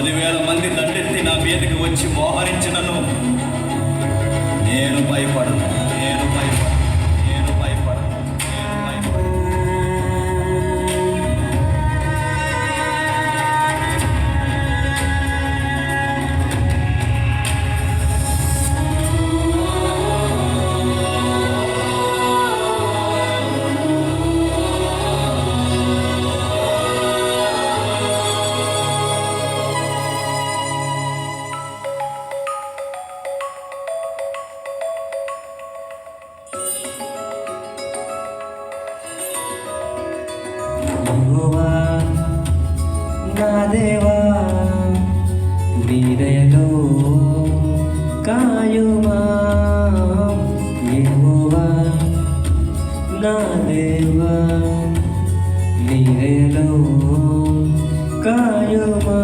పదివేల యెహోవా నా దేవా నీ దయలో కాయుమా యెహోవా నా దేవా నీ దయలో కాయుమా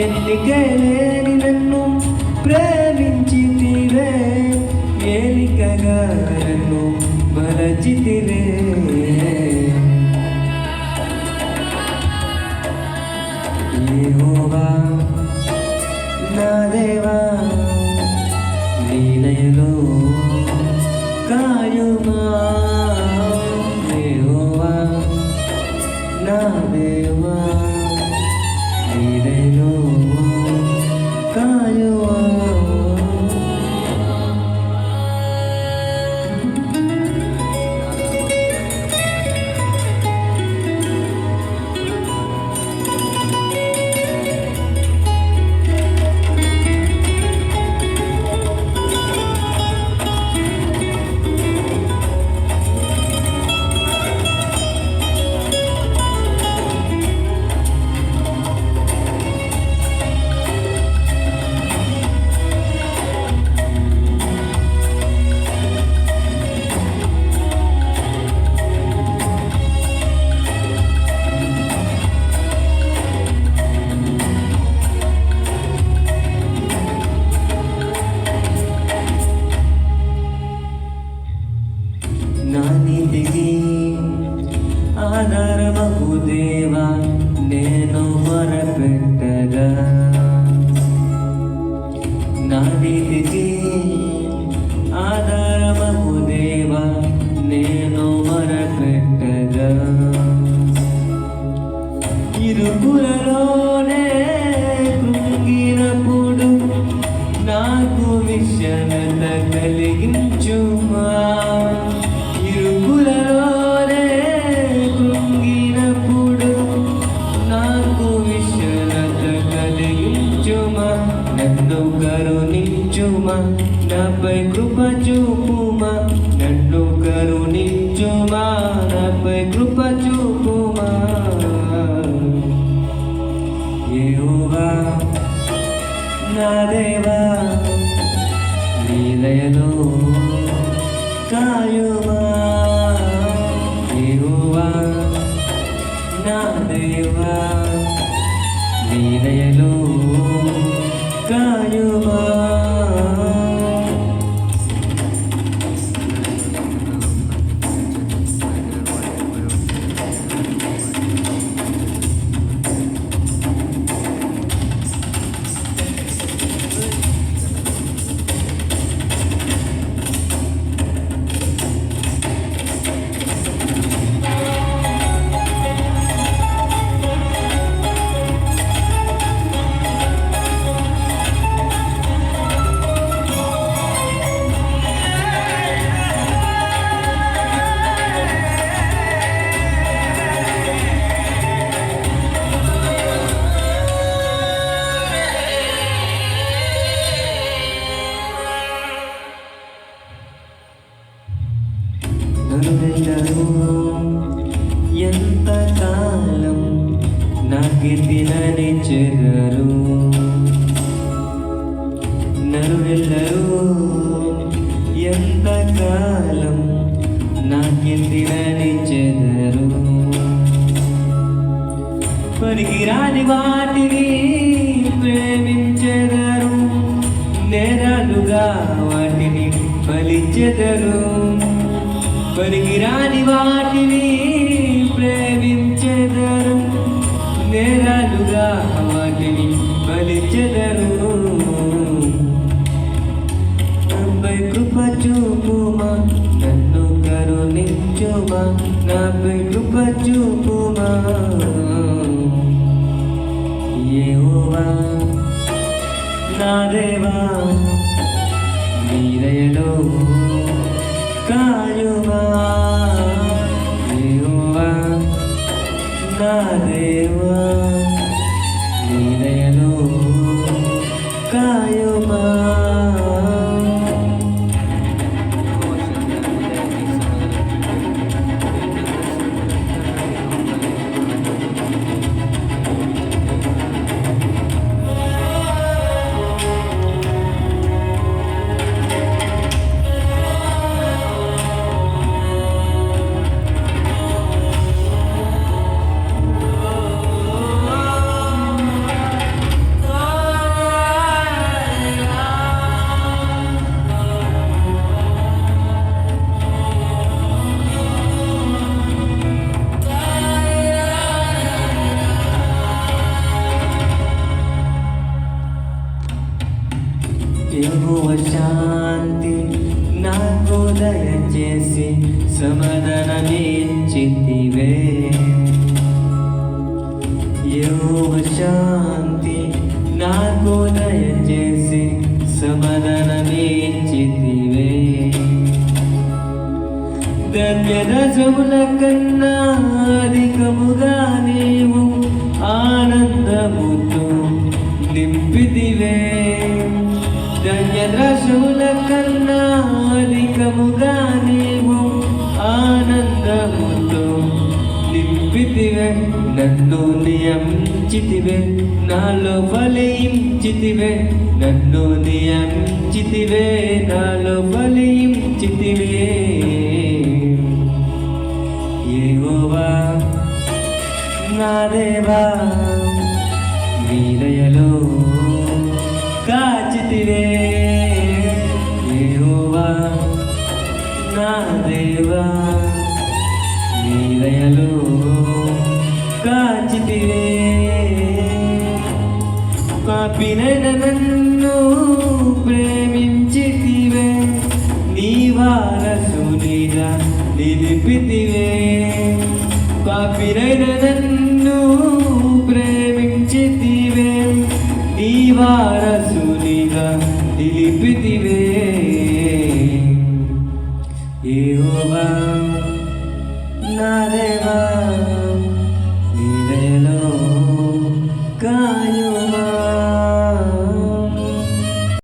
ఎన్నికలేని నన్ను ప్రేమించితివే ఏలికగా నన్ను మలచితివే. యెహోవా నా దేవా నీలయలో కాయుమా. ಧರ್ಮವುದೇ లీలయలో కాయుమా అందరు వెళ్ళరు ఎంతకాలం నాకెందినని చెదరు. పనికిరాని వాటిని ప్రేమించెదరు. నేరాలుగా వాటిని ఫలించెదరు పనికిరాని వాటిని చూపుమా నన్ను కరుణించుమా నాపై కృప చూపుమా. ఏవా నా దేవా నీదయలో శాంతి నాకు దయచేసి సమాధానమిచ్చితివే ధన్యరజముల కన్నా అధికముగా నీవు ఆనందముతో నింపిదివే ధన్యరజముల కన్నా అధికముగా నీవు ఆనందముతో నింపితివే. నన్ను నియంచితివే నాలో ఫలించితివే నన్ను నియంచితివే నాలో ఫలించితివే యెహోవా నా దేవా పాపినైన నన్ను ప్రేమించితివే నీ వారసునిగా నిలిపితివే. పాపినైన నన్ను ప్రేమించితివే నీ